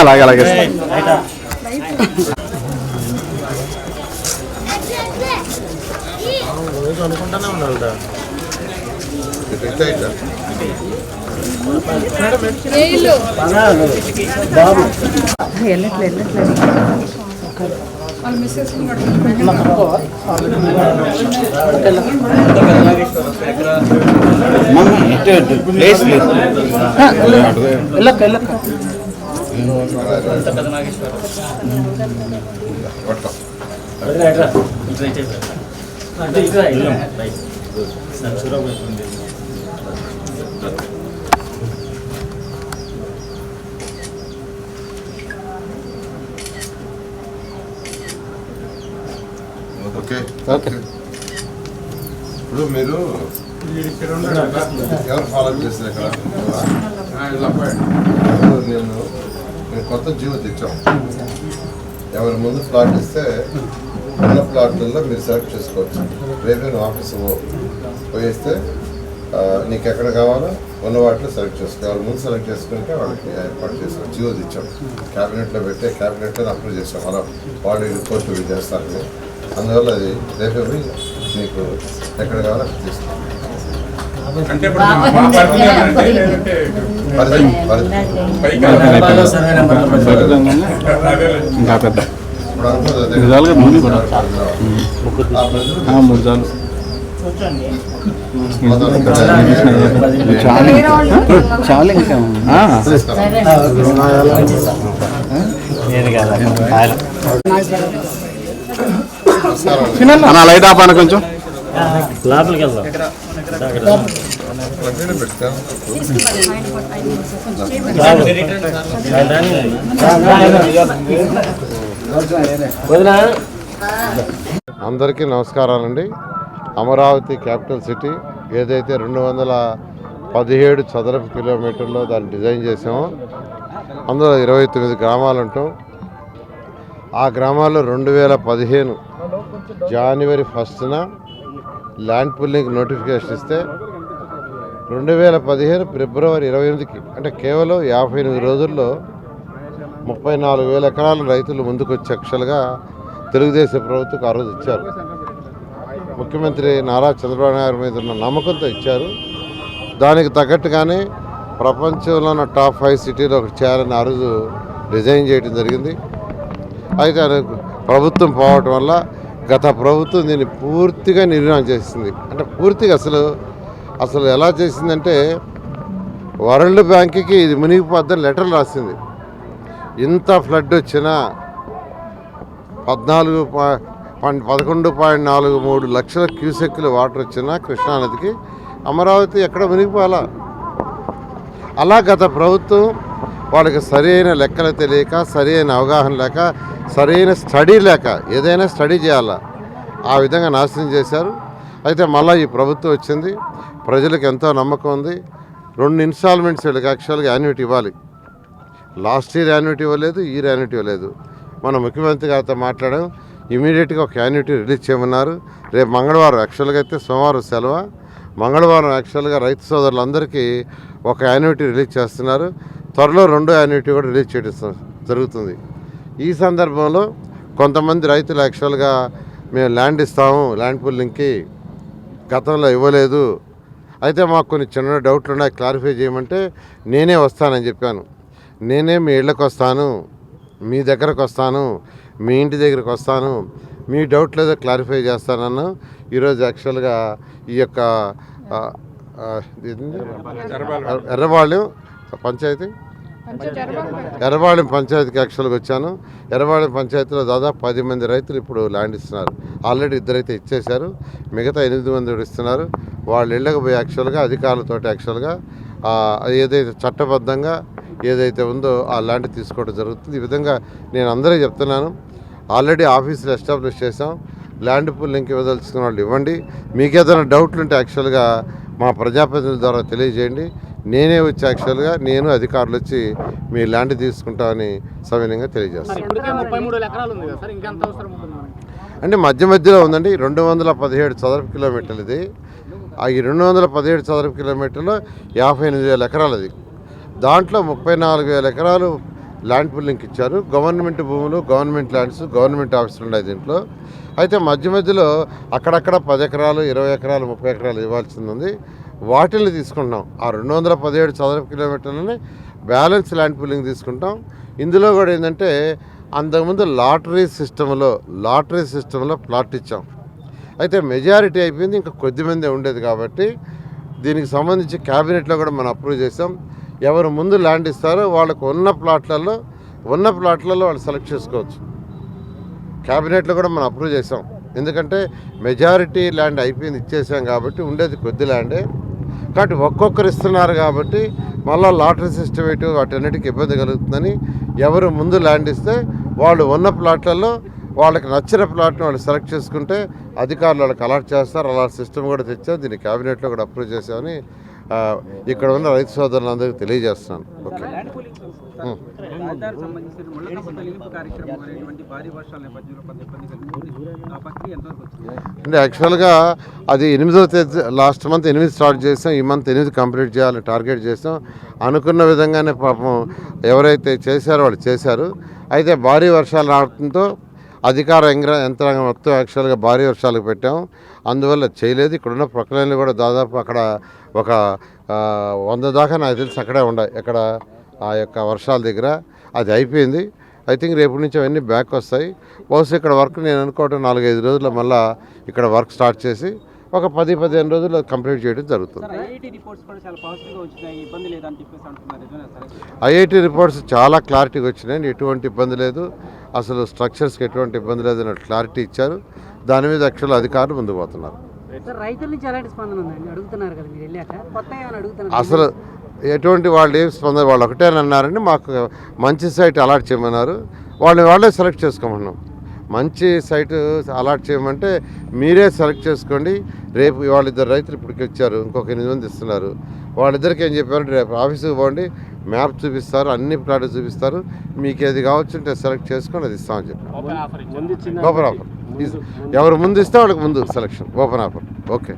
అలాగే అలాగే. అనుకుంటానే ఉండాలి వెళ్ళట్లేదు వెళ్ళట్లేదు. వాళ్ళ మిస్సెస్ ప్లేస్ లేదు. వెళ్ళక్క వెళ్ళక్క. ఓకే. ఓకే. ఇప్పుడు మీరు ఎవరు ఫాలో చేస్తారు ఇక్కడ? ఇప్పుడు నేను? నేను కొత్త జీవో తెచ్చాం. ఎవరి ముందు ప్లాట్ ఇస్తే ఉన్న ప్లాట్లలో మీరు సెలెక్ట్ చేసుకోవచ్చు. రేపే ఆఫీస్ పో పోయిస్తే నీకు ఎక్కడ కావాలో ఉన్న వాటిలో సెలెక్ట్ చేసుకో ఎవరి ముందు సెలెక్ట్ చేసుకుంటే వాళ్ళకి ఏర్పాటు చేసుకో జియో తెచ్చాం. క్యాబినెట్లో పెట్టే క్యాబినెట్లో అప్రూవ్ చేస్తాం అలా వాళ్ళు రిపోర్ట్ ఇవి చేస్తారు. అందువల్ల అది రేపే పోయి నీకు ఎక్కడ కావాలో అక్కడ తీసుకో అంటే ఇప్పుడు మా పరిధి ఏమంటే లేదంటే పరిధి పరిధి పైకి అదే ఇంకా పెద్ద. ఇప్పుడు అనుకోదు అదే. ఇది చాలుగా ముందు కూడా. ఆ ప్రజలు ఆ, మూడు చాలు. ఇంకా అన్న లైట్ ఆపాన కొంచెం. లోపలికి వెళ్దాం అందరికీ నమస్కారాలండి. అమరావతి క్యాపిటల్ సిటీ ఏదైతే రెండు వందల పదిహేడు చదరపు కిలోమీటర్లో దాన్ని డిజైన్ చేసామో అందులో ఇరవై తొమ్మిది గ్రామాలు ఉంటాం. ఆ గ్రామాల్లో రెండు వేల పదిహేను జనవరి ఫస్ట్న ల్యాండ్ పుల్లింగ్ నోటిఫికేషన్ ఇస్తే రెండు వేల పదిహేను ఫిబ్రవరి ఇరవై ఎనిమిదికి అంటే కేవలం యాభై ఎనిమిది రోజుల్లో ముప్పై నాలుగు వేల ఎకరాల రైతులు ముందుకు అక్షలుగా తెలుగుదేశం ప్రభుత్వం ఆ రోజు ఇచ్చారు. ముఖ్యమంత్రి నారా చంద్రబాబు నాయుడు మీద ఉన్న నమ్మకంతో ఇచ్చారు. దానికి తగ్గట్టుగానే ప్రపంచంలో ఉన్న టాప్ ఫైవ్ సిటీలో ఒకటి చేయాలని ఆ రోజు డిజైన్ చేయడం జరిగింది. అయితే ప్రభుత్వం పోవటం వల్ల గత ప్రభుత్వం దీన్ని పూర్తిగా నిర్ణయం చేసింది. అంటే పూర్తిగా అసలు అసలు ఎలా చేసిందంటే వరల్డ్ బ్యాంక్కి ఇది మునిగిపోద్దని లెటర్ రాసింది. ఇంత ఫ్లడ్ వచ్చినా పద్నాలుగు పదకొండు పాయింట్ నాలుగు మూడు లక్షల క్యూసెక్కులు వాటర్ వచ్చినా కృష్ణానదికి అమరావతి ఎక్కడ మునిగిపోవాలా? అలా గత ప్రభుత్వం వాళ్ళకి సరైన లెక్కలు తెలియక సరైన అవగాహన లేక సరైన స్టడీ లేక ఏదైనా స్టడీ చేయాలా. ఆ విధంగా నాశనం చేశారు. అయితే మళ్ళీ ఈ ప్రభుత్వం వచ్చింది. ప్రజలకు ఎంతో నమ్మకం ఉంది. రెండు ఇన్స్టాల్మెంట్స్ వీళ్ళకి యాక్చువల్గా యాన్యుటీ ఇవ్వాలి. లాస్ట్ ఇయర్ యాన్యుటీ ఇవ్వలేదు ఈ ఇయర్ యాన్యుటీ ఇవ్వలేదు. మన ముఖ్యమంత్రి గారితో మాట్లాడాం. ఇమీడియట్గా ఒక యాన్యుటీ రిలీజ్ చేయమన్నారు. రేపు మంగళవారం యాక్చువల్గా అయితే సోమవారం సెలవు. మంగళవారం యాక్చువల్గా రైతు సోదరులందరికీ ఒక యాన్యుటీ రిలీజ్ చేస్తున్నారు. త్వరలో రెండో యాన్యుటీ కూడా రిలీజ్ చేయడం జరుగుతుంది. ఈ సందర్భంలో కొంతమంది రైతులు యాక్చువల్గా మేము ల్యాండ్ ఇస్తాము ల్యాండ్ పుల్లింగ్కి గతంలో ఇవ్వలేదు. అయితే మాకు కొన్ని చిన్న డౌట్లు ఉన్నాయి క్లారిఫై చేయమంటే నేనే వస్తానని చెప్పాను. నేనే మీ ఇళ్ళకి వస్తాను మీ దగ్గరకు వస్తాను మీ ఇంటి దగ్గరకు వస్తాను మీ డౌట్ లేదో క్లారిఫై చేస్తానన్నా ఈరోజు యాక్చువల్గా ఈ యొక్క ఆ, ఆ, ఇదేంటి? ఎర్రబాళెం పంచాయతీ. ఎర్రబాళెం పంచాయతీకి యాక్చువల్గా వచ్చాను. ఎర్రబాళెం పంచాయతీలో దాదాపు పది మంది రైతులు ఇప్పుడు ల్యాండ్ ఇస్తున్నారు. ఆల్రెడీ ఇద్దరైతే ఇచ్చేశారు. మిగతా ఎనిమిది మంది కూడా ఇస్తున్నారు. వాళ్ళ ఇళ్ళకి పోయి యాక్చువల్గా అధికారులతో యాక్చువల్గా ఆ, ఏదైతే చట్టబద్ధంగా ఏదైతే ఉందో ఆ ల్యాండ్ తీసుకోవడం జరుగుతుంది. ఈ విధంగా నేను అందరికీ చెప్తున్నాను. ఆల్రెడీ ఆఫీసులు ఎస్టాబ్లిష్ చేసాం ల్యాండ్ పుల్లింగ్ ఇవ్వదలుచుకున్న వాళ్ళు ఇవ్వండి. మీకు ఏదైనా డౌట్లు ఉంటే యాక్చువల్గా మా ప్రజాప్రతినిధుల ద్వారా తెలియజేయండి. నేనే వచ్చి యాక్చువల్గా నేను అధికారులు వచ్చి మీ ల్యాండ్ తీసుకుంటామని సవినయంగా తెలియజేస్తాను? అంటే మధ్య మధ్యలో ఉందండి రెండు వందల పదిహేడు చదరపు కిలోమీటర్లు ఇది. ఆ ఈ రెండు వందల పదిహేడు చదరపు కిలోమీటర్లు యాభై ఎనిమిది వేల ఎకరాలు అది. దాంట్లో ముప్పై నాలుగు వేల ఎకరాలు ల్యాండ్ పుల్లింగ్కి ఇచ్చారు. గవర్నమెంట్ భూములు గవర్నమెంట్ ల్యాండ్స్ గవర్నమెంట్ ఆఫీసులు ఉన్నాయి దీంట్లో. అయితే మధ్య మధ్యలో అక్కడక్కడ పది ఎకరాలు ఇరవై ఎకరాలు ముప్పై ఎకరాలు ఇవ్వాల్సింది ఉంది. వాటిల్ని తీసుకుంటాం ఆ రెండు వందల పదిహేడు చదరపు కిలోమీటర్లని బ్యాలెన్స్ ల్యాండ్ పుల్లింగ్ తీసుకుంటాం. ఇందులో కూడా ఏంటంటే అంతకుముందు లాటరీ సిస్టంలో లాటరీ సిస్టంలో ప్లాట్ ఇచ్చాం. అయితే మెజారిటీ అయిపోయింది ఇంకా కొద్దిమంది ఉండేది కాబట్టి దీనికి సంబంధించి క్యాబినెట్లో కూడా మనం అప్రూవ్ చేసాం ఎవరు ముందు ల్యాండ్ ఇస్తారో వాళ్ళకు ఉన్న ప్లాట్లలో ఉన్న ప్లాట్లలో వాళ్ళు సెలెక్ట్ చేసుకోవచ్చు. క్యాబినెట్లో కూడా మనం అప్రూవ్ చేసాం ఎందుకంటే మెజారిటీ ల్యాండ్ అయిపోయింది ఇచ్చేసాం కాబట్టి ఉండేది కొద్ది ల్యాండే. కాబట్టి ఒక్కొక్కరు ఇస్తున్నారు కాబట్టి మళ్ళీ లాటరీ సిస్టమ్ ఇటు వాటన్నిటికి ఇబ్బంది కలుగుతుందని ఎవరు ముందు ల్యాండ్ ఇస్తే వాళ్ళు ఉన్న ప్లాట్లలో వాళ్ళకి నచ్చిన ప్లాట్ని వాళ్ళు సెలెక్ట్ చేసుకుంటే అధికారులు వాళ్ళకి అలాట్ చేస్తారు. అలాంటి సిస్టమ్ కూడా తెచ్చాం దీన్ని క్యాబినెట్లో కూడా అప్రూవ్ చేసామని ఇక్కడ ఉన్న రైతు సోదరులందరికీ తెలియజేస్తున్నాను. ఓకే. అంటే యాక్చువల్గా అది ఎనిమిదో తేదీ లాస్ట్ మంత్ ఎనిమిది స్టార్ట్ చేసాం ఈ మంత్ ఎనిమిది కంప్లీట్ చేయాలని టార్గెట్ చేసాం. అనుకున్న విధంగానే పాపం ఎవరైతే చేశారో వాళ్ళు చేశారు. అయితే భారీ వర్షాలు రావడంతో అధికార యంత్రాంగం మొత్తం యాక్చువల్గా భారీ వర్షాలకు పెట్టాం. అందువల్ల చేయలేదు. ఇక్కడున్న ప్రక్రియలు కూడా దాదాపు అక్కడ ఒక వంద దాకా నాకు తెలిసి అక్కడే ఉన్నాయి. ఇక్కడ ఆ యొక్క వర్షాల దగ్గర. అది అయిపోయింది. ఐ థింక్ రేపు నుంచి అవన్నీ బ్యాక్ వస్తాయి. బహుశా ఇక్కడ వర్క్ నేను అనుకోవటం నాలుగైదు రోజుల్లో మళ్ళీ ఇక్కడ వర్క్ స్టార్ట్ చేసి ఒక పది పదిహేను రోజుల్లో కంప్లీట్ చేయడం జరుగుతుంది. ఐఐటి రిపోర్ట్స్ చాలా లేదని క్లారిటీగా వచ్చినాయి. ఎటువంటి ఇబ్బంది లేదు. అసలు స్ట్రక్చర్స్కి ఎటువంటి ఇబ్బంది లేదు అన్నట్టు క్లారిటీ ఇచ్చారు. దాని మీద యాక్చువల్ అధికారులు ముందుకు పోతున్నారు. అసలు ఎటువంటి వాళ్ళు ఏం స్పందన వాళ్ళు ఒకటే అన్నారండి. మాకు మంచి సైట్ అలాట్ చేయమన్నారు. వాళ్ళని వాళ్ళే సెలెక్ట్ చేసుకోమన్నాం. మంచి సైట్ అలాట్ చేయమంటే మీరే సెలెక్ట్ చేసుకోండి. రేపు వాళ్ళిద్దరు రైతులు ఇప్పటికి వచ్చారు ఇంకొక ఎనిమిది మంది ఇస్తున్నారు. వాళ్ళిద్దరికి ఏం చెప్పారు రేపు ఆఫీస్కి పోండి మ్యాప్ చూపిస్తారు అన్ని ప్లాట్లు చూపిస్తారు. మీకు ఏది కావచ్చు అంటే సెలెక్ట్ చేసుకొని అది ఇస్తామని ఇచ్చింది ఓపెన్ ఆఫర్. ఎవరు ముందు ఇస్తే వాళ్ళకి ముందు సెలక్షన్ ఓపెన్ ఆఫర్ ఓకే